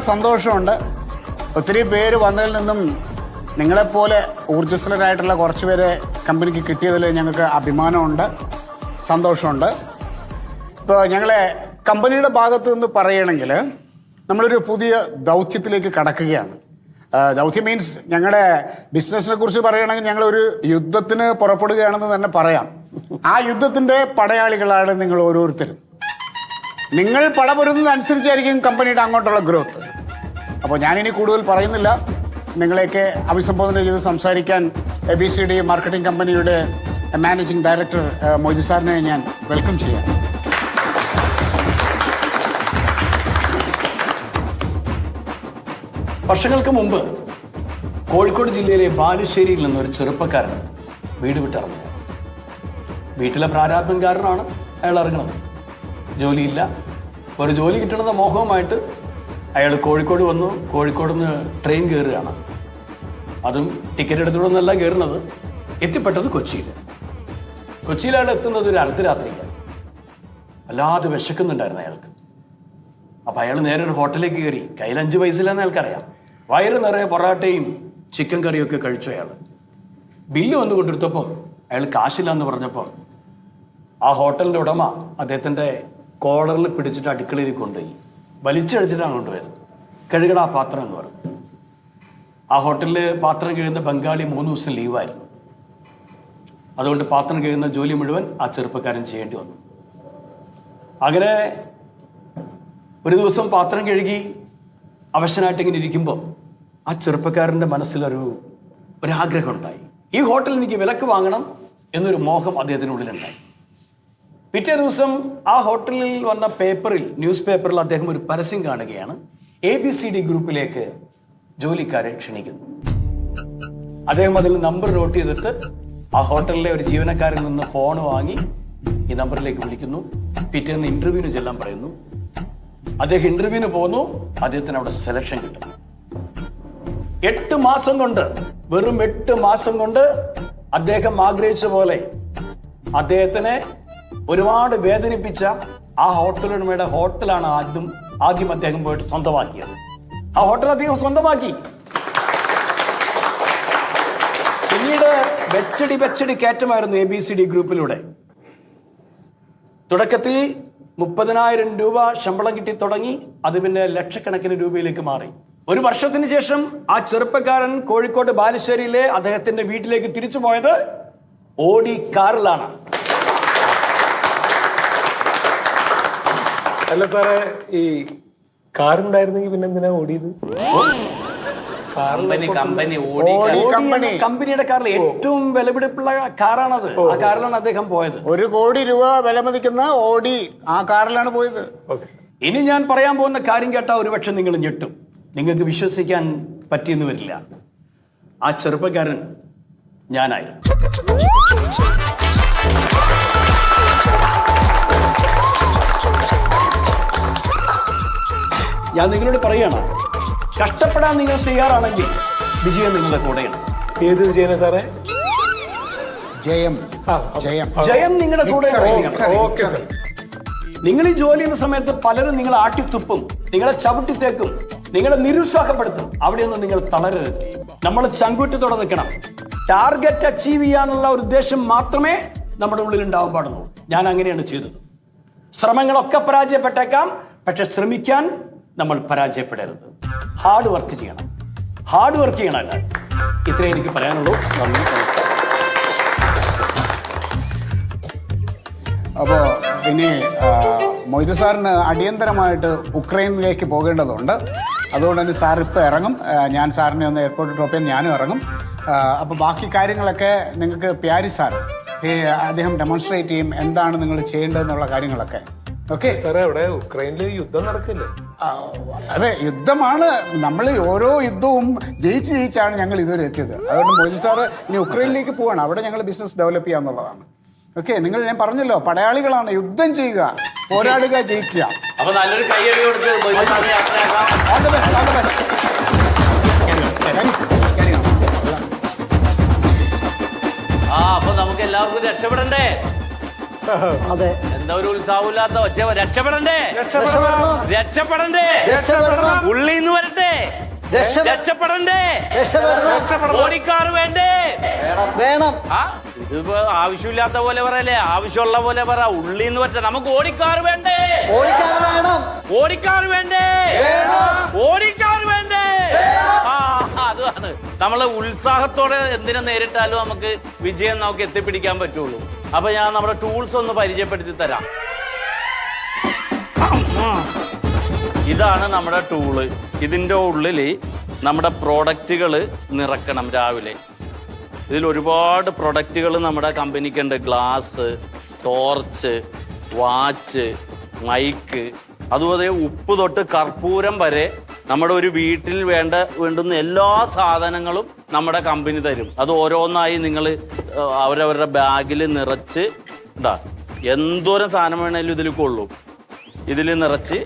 സന്തോഷമുണ്ട്. ഒത്തിരി പേര് വന്നതിൽ നിന്നും നിങ്ങളെപ്പോലെ ഊർജസ്വലരായിട്ടുള്ള കുറച്ച് പേരെ കമ്പനിക്ക് കിട്ടിയതിൽ ഞങ്ങൾക്ക് അഭിമാനമുണ്ട് സന്തോഷമുണ്ട്. ഇപ്പോൾ ഞങ്ങളെ കമ്പനിയുടെ ഭാഗത്ത് നിന്ന് പറയുകയാണെങ്കിൽ നമ്മളൊരു പുതിയ ദൗത്യത്തിലേക്ക് കടക്കുകയാണ്. ദൗത്യം മീൻസ് ഞങ്ങളുടെ ബിസിനസ്സിനെ കുറിച്ച് പറയുകയാണെങ്കിൽ ഞങ്ങളൊരു യുദ്ധത്തിന് പുറപ്പെടുകയാണെന്ന് തന്നെ പറയാം. ആ യുദ്ധത്തിന്റെ പടയാളികളാണ് നിങ്ങൾ ഓരോരുത്തരും. നിങ്ങൾ പടപൊരുന്നതനുസരിച്ചായിരിക്കും കമ്പനിയുടെ അങ്ങോട്ടുള്ള ഗ്രോത്ത് അപ്പോൾ ഞാനിനി കൂടുതൽ പറയുന്നില്ല. നിങ്ങളെയൊക്കെ അഭിസംബോധന ചെയ്ത് സംസാരിക്കാൻ A B C D marketing company managing director Moidu സാറിനെ ഞാൻ വെൽക്കം ചെയ്യാം വർഷങ്ങൾക്ക് മുമ്പ് കോഴിക്കോട് ജില്ലയിലെ ബാലുശ്ശേരിയിൽ നിന്നൊരു ചെറുപ്പക്കാരൻ വീട് വിട്ടിറങ്ങി. വീട്ടിലെ പ്രാരാബ്ദം കാരണമാണ് അയാൾ ഇറങ്ങുന്നത്. ജോലിയില്ല. ഒരു ജോലി കിട്ടണമെന്ന മോഹവുമായിട്ട് അയാൾ കോഴിക്കോട് വന്നു. കോഴിക്കോട് നിന്ന് ട്രെയിൻ കയറുകയാണ് അതും ടിക്കറ്റ് എടുത്തിട്ടൊന്നല്ല കയറുന്നത് എത്തിപ്പെട്ടത് കൊച്ചിയിൽ. അയാൾ എത്തുന്നത് ഒരു അർദ്ധരാത്രിക്കാണ് വല്ലാതെ വിശക്കുന്നുണ്ടായിരുന്നു അയാൾക്ക്. അപ്പം അയാൾ നേരെ ഒരു ഹോട്ടലിലേക്ക് കയറി. കയ്യിൽ അഞ്ച് പൈസയിലാന്ന് അയാൾക്കറിയാം. വയറ് നിറയെ പൊറാട്ടയും ചിക്കൻ കറിയും ഒക്കെ കഴിച്ചു അയാൾ. ബില്ല് വന്നു കൊണ്ടിരുത്തപ്പം അയാൾ കാശില്ല എന്ന് പറഞ്ഞപ്പം ആ ഹോട്ടലിന്റെ ഉടമ അദ്ദേഹത്തിന്റെ കോളറിൽ പിടിച്ചിട്ട് അടുക്കളയിൽ കൊണ്ടുപോയി. വലിച്ചടിച്ചിട്ടാണ് കൊണ്ടുപോയത്. കഴുകട പാത്രം എന്ന് പറഞ്ഞു. ആ ഹോട്ടലിൽ പാത്രം കഴിയുന്ന ബംഗാളി മൂന്ന് ദിവസം ലീവായിരുന്നു. അതുകൊണ്ട് പാത്രം കഴിയുന്ന ജോലി മുഴുവൻ ആ ചെറുപ്പക്കാരൻ ചെയ്യേണ്ടി വന്നു. അങ്ങനെ ഒരു ദിവസം പാത്രം കഴുകി അവശനായിട്ട് ഇങ്ങനെ ഇരിക്കുമ്പോൾ ആ ചെറുപ്പക്കാരന്റെ മനസ്സിലൊരു ഒരാഗ്രഹം ഉണ്ടായി. ഈ ഹോട്ടലിൽ എനിക്ക് വിലക്ക് വാങ്ങണം എന്നൊരു മോഹം അദ്ദേഹത്തിനുള്ളിലുണ്ടായി. പിറ്റേ ദിവസം ആ ഹോട്ടലിൽ വന്ന പേപ്പറിൽ ന്യൂസ് പേപ്പറിൽ അദ്ദേഹം ഒരു പരസ്യം കാണുകയാണ്. എ ബി സി ഡി ഗ്രൂപ്പിലേക്ക് ജോലിക്കാരെ ക്ഷണിക്കുന്നു. അദ്ദേഹം അതിൽ നമ്പർ നോട്ട് ചെയ്തിട്ട് ആ ഹോട്ടലിലെ ഒരു ജീവനക്കാരിൽ നിന്ന് ഫോൺ വാങ്ങി ഈ നമ്പറിലേക്ക് വിളിക്കുന്നു. പിറ്റേന്ന് ഇന്റർവ്യൂവിന് ചെല്ലാൻ പറയുന്നു. അദ്ദേഹം ഇന്റർവ്യൂവിന് പോകുന്നു അദ്ദേഹത്തിന് അവിടെ സെലക്ഷൻ കിട്ടും എട്ട് മാസം കൊണ്ട് വെറും എട്ട് മാസം കൊണ്ട് അദ്ദേഹം ആഗ്രഹിച്ച പോലെ അദ്ദേഹത്തിനെ ഒരുപാട് വേദനിപ്പിച്ച ആ ഹോട്ടലുടമയുടെ ഹോട്ടലാണ് ആദ്യം ആദ്യം അദ്ദേഹം പോയിട്ട് സ്വന്തമാക്കിയത്. ആ ഹോട്ടൽ അദ്ദേഹം സ്വന്തമാക്കി. പിന്നീട് വെച്ചടി വെച്ചടി കയറ്റമായിരുന്നു എ ബി സി ഡി ഗ്രൂപ്പിലൂടെ. തുടക്കത്തിൽ മുപ്പതിനായിരം രൂപ ശമ്പളം കിട്ടി തുടങ്ങി അത് പിന്നെ ലക്ഷക്കണക്കിന് രൂപയിലേക്ക് മാറി. ഒരു വർഷത്തിന് ശേഷം ആ ചെറുപ്പക്കാരൻ കോഴിക്കോട് ബാലുശ്ശേരിയിലെ അദ്ദേഹത്തിന്റെ വീട്ടിലേക്ക് തിരിച്ചു പോയത് ഓടി കാറിലാണ്. അല്ല സാറേ ഈ കാറുണ്ടായിരുന്നെങ്കിൽ പിന്നെ എന്തിനാ ഓടിയത്? കമ്പനി കമ്പനി ഓടി. ഓടി ഓടി കമ്പനി. കമ്പനിയുടെ കാറിൽ ഏറ്റവും വിലപിടിപ്പുള്ള കാറാണത്. ആ കാറിലാണ് അദ്ദേഹം പോയത്. ഒരു കോടി രൂപ വിലമതിക്കുന്ന ഓടി ആ കാറിലാണ് പോയത്. Okay sir. ഇനി ഞാൻ പറയാൻ പോകുന്ന കാര്യം കേട്ടാൽ ഒരുപക്ഷെ നിങ്ങൾ ഞെട്ടും. നിങ്ങൾക്ക് വിശ്വസിക്കാൻ പറ്റിയെന്ന് വരില്ല. ആ ചെറുപ്പക്കാരൻ ഞാനായിരുന്നു. ഞാൻ നിങ്ങളോട് പറയാണ്. കഷ്ടപ്പെടാൻ നിങ്ങൾ തയ്യാറാണെങ്കിൽ വിജയം നിങ്ങളുടെ കൂടെയാണ്. ഏത് ചെയ്യണേ സാറേ? ജയം. ജയം. ജയം നിങ്ങളുടെ കൂടെ ഓക്കെ സാർ. നിങ്ങൾ ഈ ജോലി ചെയ്യുന്ന സമയത്ത് പലരും നിങ്ങളെ ആട്ടിത്തുപ്പും നിങ്ങളെ ചവിട്ടിത്തേക്കും നിങ്ങളെ നിരുത്സാഹപ്പെടുത്തും. അവിടെയൊന്നും നിങ്ങൾ തളരരുത്. നമ്മൾ ചങ്കൂറ്റത്തോടെ നിൽക്കണം. ടാർഗറ്റ് അച്ചീവ് ചെയ്യാനുള്ള ഒരു ഉദ്ദേശം മാത്രമേ നമ്മുടെ ഉള്ളിൽ ഉണ്ടാവാൻ പാടുള്ളൂ. ഞാൻ അങ്ങനെയാണ് ചെയ്തത്. ശ്രമങ്ങളൊക്കെ പരാജയപ്പെട്ടേക്കാം. പക്ഷെ ശ്രമിക്കാൻ നമ്മൾ പരാജയപ്പെടരുത്. ഹാർഡ് വർക്ക് ചെയ്യണം. ഹാർഡ് വർക്ക് ചെയ്യണം ഇത്രേ എനിക്ക് പറയാനുള്ളൂ. നന്ദി നമസ്കാരം. അപ്പോൾ ഇനി മൊയ്തു സാറിന് അടിയന്തരമായിട്ട് ഉക്രൈനിലേക്ക് പോകേണ്ടതുണ്ട്. അതുകൊണ്ട് തന്നെ സാർ ഇപ്പോൾ ഇറങ്ങും. ഞാൻ സാറിനെ ഒന്ന് എയർപോർട്ട് ഡ്രോപ്പ് ചെയ്യാൻ ഞാനും ഇറങ്ങും. അപ്പോൾ ബാക്കി കാര്യങ്ങളൊക്കെ നിങ്ങൾക്ക് പ്യാരി സാർ അദ്ദേഹം ഡെമോൺസ്ട്രേറ്റ് ചെയ്യും. എന്താണ് നിങ്ങൾ ചെയ്യേണ്ടതെന്നുള്ള കാര്യങ്ങളൊക്കെ. ഓക്കെ. സാറേ അവിടെ ഉക്രൈനിൽ യുദ്ധം നടക്കില്ലേ? അതെ യുദ്ധമാണ്. നമ്മൾ ഓരോ യുദ്ധവും ജയിച്ച് ജയിച്ചാണ് ഞങ്ങൾ ഇതുവരെ എത്തിയത്. അതുകൊണ്ട് മോദി സാറ് ഇനി ഉക്രൈനിലേക്ക് പോവാണ്. അവിടെ ഞങ്ങൾ ബിസിനസ് ഡെവലപ്പ് ചെയ്യാന്നുള്ളതാണ്. ഓക്കെ നിങ്ങൾ ഞാൻ പറഞ്ഞല്ലോ പടയാളികളാണ്. യുദ്ധം ചെയ്യുക പോരാടുക ജയിക്കുക. the best. Carry on, carry on. ആ അപ്പൊ നമുക്ക് എല്ലാവർക്കും രക്ഷപ്പെടണ്ടേ? അതെ. എന്താ ഒരു ഉത്സാഹമില്ലാത്ത ഒച്ച. രക്ഷപ്പെടണ്ടേ? രക്ഷപ്പെടണം. രക്ഷപ്പെടണ്ടേ? ഉള്ളിൽ ഉള്ളിന്ന് വരട്ടെ? രക്ഷപ്പെടണം. രക്ഷപ്പെടണ്ടേ? രക്ഷപ്പെടണം. ഓടിക്കാറ് വേണ്ടേ? വേണം. ആ? ഇതിപ്പോ ആവശ്യമില്ലാത്ത പോലെ പറയല്ലേ? ആവശ്യമുള്ള പോലെ പറ. ഉള്ളിന്ന് വരട്ടെ. നമുക്ക് ഓടിക്കാറ് വേണ്ടേ? ഓടിക്കാറ് വേണം. ഓടിക്കാറ് വേണ്ടേ? ഓടിക്കാറ് അതാണ് നമ്മൾ ഉത്സാഹത്തോടെ എന്തിനെ നേരിട്ടാലും നമുക്ക് വിജയം നമുക്ക് എത്തിപ്പിടിക്കാൻ പറ്റുള്ളൂ. അപ്പൊ ഞാൻ നമ്മുടെ ടൂൾസ് ഒന്ന് പരിചയപ്പെടുത്തി തരാം. ഇതാണ് നമ്മുടെ ടൂൾ ഇതിന്റെ ഉള്ളിൽ നമ്മുടെ പ്രോഡക്റ്റുകൾ നിറക്കണം രാവിലെ. ഇതിൽ ഒരുപാട് പ്രൊഡക്റ്റുകൾ നമ്മുടെ കമ്പനിക്കുണ്ട് ഗ്ലാസ് ടോർച്ച് വാച്ച് മൈക്ക് അതുപോലെ ഉപ്പ് തൊട്ട് കർപ്പൂരം വരെ നമ്മുടെ ഒരു വീട്ടിൽ വേണ്ട വേണ്ടുന്ന എല്ലാ സാധനങ്ങളും നമ്മുടെ കമ്പനി തരും. അത് ഓരോന്നായി നിങ്ങൾ അവരവരുടെ ബാഗിൽ നിറച്ച് ഇടാ എന്തോരം സാധനം വേണേലും ഇതിൽ കൊള്ളും. ഇതിൽ നിറച്ച്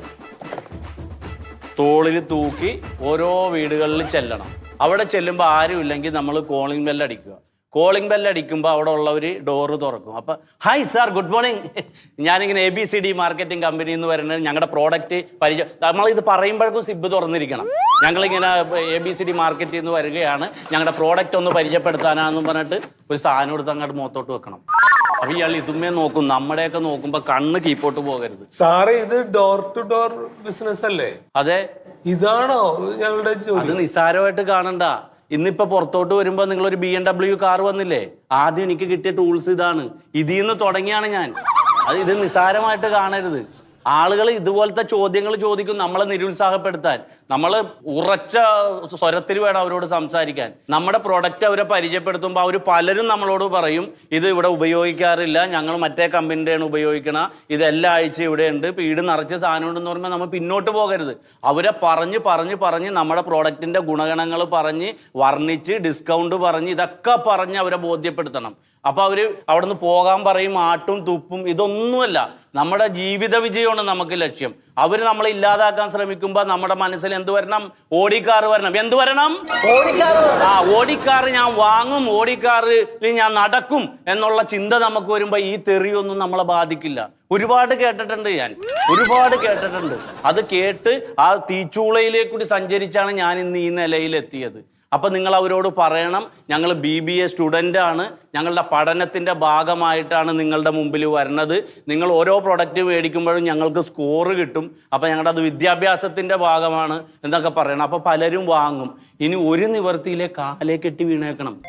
തോളിൽ തൂക്കി ഓരോ വീടുകളിൽ ചെല്ലണം. അവിടെ ചെല്ലുമ്പോൾ ആരും ഇല്ലെങ്കിൽ നമ്മൾ കോളിംഗ് ബെല്ലടിക്കുക. കോളിംഗ് ബെൽ അടിക്കുമ്പോൾ അവിടെ ഉള്ളവർ ഡോറ് തുറക്കും. അപ്പോൾ ഹായ് സാർ ഗുഡ് മോർണിംഗ് ഞാനിങ്ങനെ A B C D marketing company എന്ന് പറയുന്നത് ഞങ്ങളുടെ പ്രോഡക്റ്റ് പരിചയം നമ്മൾ ഇത് പറയുമ്പോഴേക്കും സിബ് തുറന്നിരിക്കണം. ഞങ്ങളിങ്ങനെ എ ബി സി ഡി മാർക്കറ്റിൽ നിന്ന് വരികയാണ്. ഞങ്ങളുടെ പ്രോഡക്റ്റ് ഒന്ന് പരിചയപ്പെടുത്താനാണെന്ന് പറഞ്ഞിട്ട് ഒരു സാധനം എടുത്ത് അങ്ങോട്ട് മുഖത്തോട്ട് വെക്കണം. അപ്പൊ ഇയാൾ ഇതുമേ നോക്കും. നമ്മുടെയൊക്കെ നോക്കുമ്പോൾ കണ്ണ് കീപ്പോട്ട് പോകരുത്. സാറേ ഇത് ഡോർ ടു ഡോർ ബിസിനസ് അല്ലേ? അതെ. ഇതാണോ ഞങ്ങളുടെ അത് നിസ്സാരമായിട്ട് കാണണ്ട. ഇന്നിപ്പോ പുറത്തോട്ട് വരുമ്പോ നിങ്ങൾ ഒരു ബി എം ഡബ്ല്യു കാർ വന്നില്ലേ? ആദ്യം എനിക്ക് കിട്ടിയ ടൂൾസ് ഇതാണ്. ഇതിൽ നിന്ന് തുടങ്ങിയാണ് ഞാൻ. അത് ഇത് നിസാരമായിട്ട് കാണരുത്. ആളുകൾ ഇതുപോലത്തെ ചോദ്യങ്ങൾ ചോദിക്കും നമ്മളെ നിരുത്സാഹപ്പെടുത്താൻ. നമ്മൾ ഉറച്ച സ്വരത്തിൽ വേണം അവരോട് സംസാരിക്കാൻ. നമ്മുടെ പ്രൊഡക്റ്റ് അവരെ പരിചയപ്പെടുത്തുമ്പോൾ അവർ പലരും നമ്മളോട് പറയും ഇത് ഇവിടെ ഉപയോഗിക്കാറില്ല ഞങ്ങൾ മറ്റേ കമ്പനിയുടെയാണ് ഉപയോഗിക്കണ ഇത് എല്ലാ ആഴ്ച ഇവിടെ ഉണ്ട് ഈട് നിറച്ച സാധനം ഉണ്ടെന്ന് പറയുമ്പോൾ നമ്മൾ പിന്നോട്ട് പോകരുത്. അവരെ പറഞ്ഞ് പറഞ്ഞ് പറഞ്ഞ് നമ്മുടെ പ്രോഡക്റ്റിന്റെ ഗുണഗണങ്ങൾ പറഞ്ഞ് വർണിച്ച് ഡിസ്കൗണ്ട് പറഞ്ഞ് ഇതൊക്കെ പറഞ്ഞ് അവരെ ബോധ്യപ്പെടുത്തണം. അപ്പൊ അവർ അവിടുന്ന് പോകാൻ പറയും ആട്ടും തുപ്പും ഇതൊന്നുമല്ല. നമ്മുടെ ജീവിത വിജയമാണ് നമുക്ക് ലക്ഷ്യം. അവർ നമ്മളെ ഇല്ലാതാക്കാൻ ശ്രമിക്കുമ്പോൾ നമ്മുടെ മനസ്സിൽ എന്ത് വരണം? ഓടിക്കാർ വരണം. എന്ത് വരണം? ആ ഓടിക്കാർ ഞാൻ വാങ്ങും ഓടിക്കാറിൽ ഞാൻ നടക്കും എന്നുള്ള ചിന്ത നമുക്ക് വരുമ്പോൾ ഈ തെറിയൊന്നും നമ്മളെ ബാധിക്കില്ല. ഒരുപാട് കേട്ടിട്ടുണ്ട് ഞാൻ. ഒരുപാട് കേട്ടിട്ടുണ്ട്. അത് കേട്ട് ആ തീച്ചൂളയിലേക്കൂടി സഞ്ചരിച്ചാണ് ഞാൻ ഇന്ന് ഈ നിലയിൽ എത്തിയത് അപ്പൊ നിങ്ങൾ അവരോട് പറയണം ഞങ്ങൾ ബി ബി എ സ്റ്റുഡന്റ് ആണ് ഞങ്ങളുടെ പഠനത്തിന്റെ ഭാഗമായിട്ടാണ് നിങ്ങളുടെ മുമ്പിൽ വരുന്നത്. നിങ്ങൾ ഓരോ പ്രൊഡക്റ്റ് മേടിക്കുമ്പോഴും ഞങ്ങൾക്ക് സ്കോറ് കിട്ടും. അപ്പം ഞങ്ങളുടെ അത് വിദ്യാഭ്യാസത്തിന്റെ ഭാഗമാണ് എന്നൊക്കെ പറയണം. അപ്പോൾ പലരും വാങ്ങും. ഇനി ഒരു നിവർത്തിയിലെ കാലേ കെട്ടി വീണേക്കണം.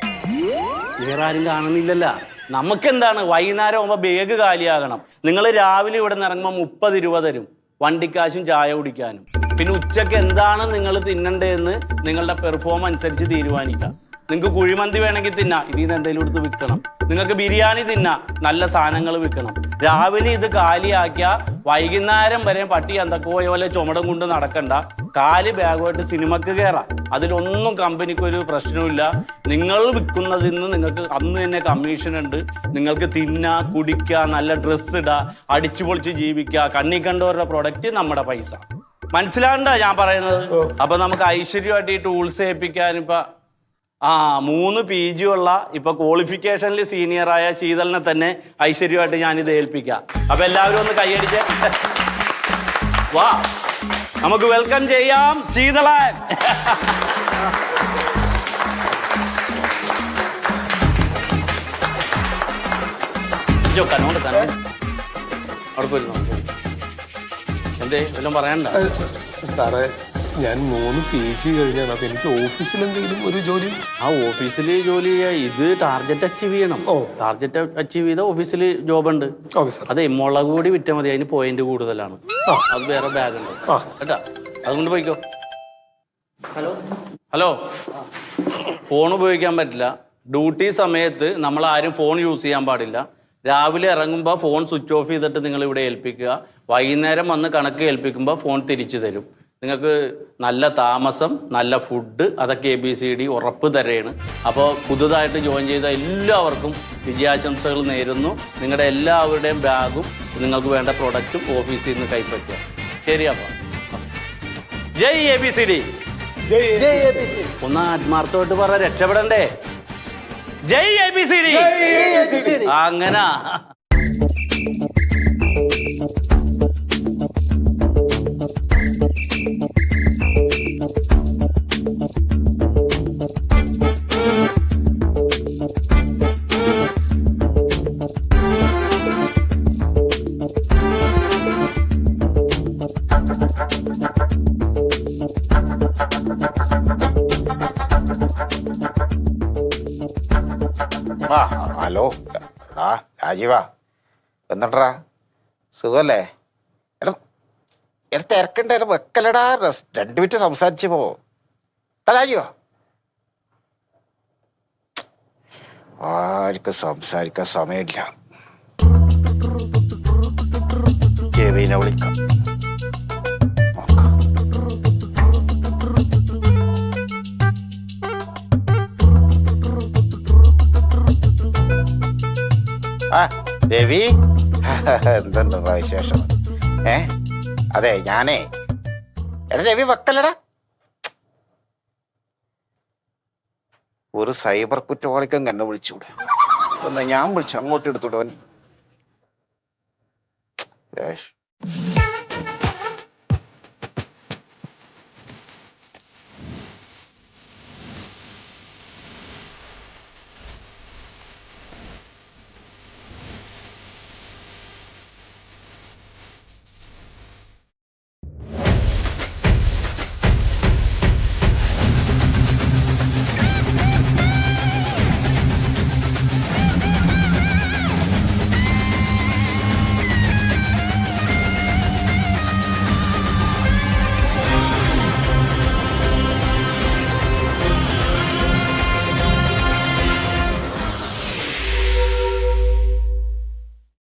വേറെ ആരും കാണുന്നില്ലല്ല. നമുക്കെന്താണ്? വൈകുന്നേരം ആകുമ്പോൾ ബേഗ് കാലിയാകണം. നിങ്ങൾ രാവിലെ ഇവിടെ നിന്ന് ഇറങ്ങുമ്പോൾ മുപ്പത് രൂപ തരും. വണ്ടിക്കാശും ചായ കുടിക്കാനും. പിന്നെ ഉച്ചയ്ക്ക് എന്താണ് നിങ്ങൾ തിന്നണ്ടേന്ന് നിങ്ങളുടെ പെർഫോം അനുസരിച്ച് തീരുമാനിക്കാം. നിങ്ങൾക്ക് കുഴിമന്തി വേണമെങ്കിൽ തിന്നാം ഇതിൽ നിന്ന് എന്തെങ്കിലും എടുത്ത് വിൽക്കണം. നിങ്ങൾക്ക് ബിരിയാണി തിന്നാം നല്ല സാധനങ്ങൾ വിൽക്കണം. രാവിലെ ഇത് കാലിയാക്കിയാൽ വൈകുന്നേരം വരെ പട്ടി എന്തൊക്കെ പോലെ ചുമടം കൊണ്ട് നടക്കണ്ട. കാൽ ബാഗുമായിട്ട് സിനിമക്ക് കയറാം അതിലൊന്നും കമ്പനിക്ക് ഒരു പ്രശ്നവുമില്ല. നിങ്ങൾ വിൽക്കുന്നതിൽ നിന്ന് നിങ്ങൾക്ക് അന്ന് തന്നെ കമ്മീഷൻ ഉണ്ട്. നിങ്ങൾക്ക് തിന്നാ കുടിക്കുക നല്ല ഡ്രസ്സ് ഇടുക അടിച്ചു പൊളിച്ച് ജീവിക്കുക കണ്ണി കണ്ടവരുടെ പ്രൊഡക്റ്റ് നമ്മുടെ പൈസ. മനസ്സിലാകണ്ട ഞാൻ പറയുന്നത്. അപ്പൊ നമുക്ക് ഐശ്വര്യമായിട്ട് ഈ ടൂൾസ് ഏൽപ്പിക്കാൻ ഇപ്പൊ ആ മൂന്ന് പി ജി ഉള്ള ഇപ്പൊ ക്വാളിഫിക്കേഷനിൽ സീനിയറായ ശീതലിനെ തന്നെ ഐശ്വര്യമായിട്ട് ഞാൻ ഇത് ഏൽപ്പിക്കാം. അപ്പൊ എല്ലാവരും ഒന്ന് കൈയടിച്ച്. വാ. നമുക്ക് വെൽക്കം ചെയ്യാം ശീതളൻ. കണ്ണോട് തന്നെ അവിടെ പോയിരുന്നു എന്തേ വല്ലതും പറയണ്ട. സാറേ ഞാൻ മൂന്ന് പി ജി കഴിഞ്ഞാണ്. അപ്പൊ എനിക്ക് ഓഫീസിൽ എന്തെങ്കിലും ഒരു ജോലി? ആ ഓഫീസിൽ ജോലി ഇത് ടാർഗറ്റ് അച്ചീവ് ചെയ്യണം. ഓ. ടാർഗറ്റ് അച്ചീവ് ചെയ്ത ഓഫീസിൽ ജോബ് ഉണ്ട് ഓക്കെ സാർ അതെ മുളക് കൂടി വിറ്റാൽ മതി. അതിന് പോയിന്റ് കൂടുതലാണ്. അത് വേറെ ബാഗ് ഉണ്ട്. കേട്ടാ? അതുകൊണ്ട് പോയിക്കോ. ഹലോ? ഹലോ? ഫോൺ ഉപയോഗിക്കാൻ പറ്റില്ല. ഡ്യൂട്ടി സമയത്ത് നമ്മൾ ആരും ഫോൺ യൂസ് ചെയ്യാൻ പാടില്ല. രാവിലെ ഇറങ്ങുമ്പോൾ ഫോൺ സ്വിച്ച് ഓഫ് ചെയ്തിട്ട് നിങ്ങൾ ഇവിടെ ഏൽപ്പിക്കുക. വൈകുന്നേരം വന്ന് കണക്ക് ഏൽപ്പിക്കുമ്പോൾ ഫോൺ തിരിച്ചു തരും. നിങ്ങൾക്ക് നല്ല താമസം നല്ല ഫുഡ് അതൊക്കെ എ ബി സി ഡി ഉറപ്പ് തരെയാണ് അപ്പോൾ പുതുതായിട്ട് ജോയിൻ ചെയ്ത എല്ലാവർക്കും വിജയാശംസകൾ നേരുന്നു. നിങ്ങളുടെ എല്ലാവരുടെയും ബാഗും നിങ്ങൾക്ക് വേണ്ട പ്രൊഡക്റ്റും ഓഫീസിൽ നിന്ന് കൈപ്പറ്റുക. ശരി അപ്പോൾ ജയ് എ ബി സി ഡി ഒന്ന് ആത്മാർത്ഥമായിട്ട് പറ രക്ഷപ്പെടണ്ടേ? ജയ് എ ബി സി ഡി അങ്ങനെ. രാജീവാ എന്നിട്ടറാ സുഖല്ലേ? എടാ എടാ തിരക്കുണ്ടായാലും വെക്കലടാ രണ്ടു മിനിറ്റ് സംസാരിച്ച് പോ. രാജീവോ. ആർക്കും സംസാരിക്കാൻ സമയമില്ല. വിളിക്കാം. ആ രവി? എന്തുണ്ടാ വിശേഷം? ഏ? അതെ ഞാനേ. എടാ രവി വെക്കല്ലടാ. ഒരു സൈബർ കുറ്റവാളിക്കും എന്നെ വിളിച്ചൂടെ. എന്നാ ഞാൻ വിളിച്ചു അങ്ങോട്ട് എടുത്തുടവൻ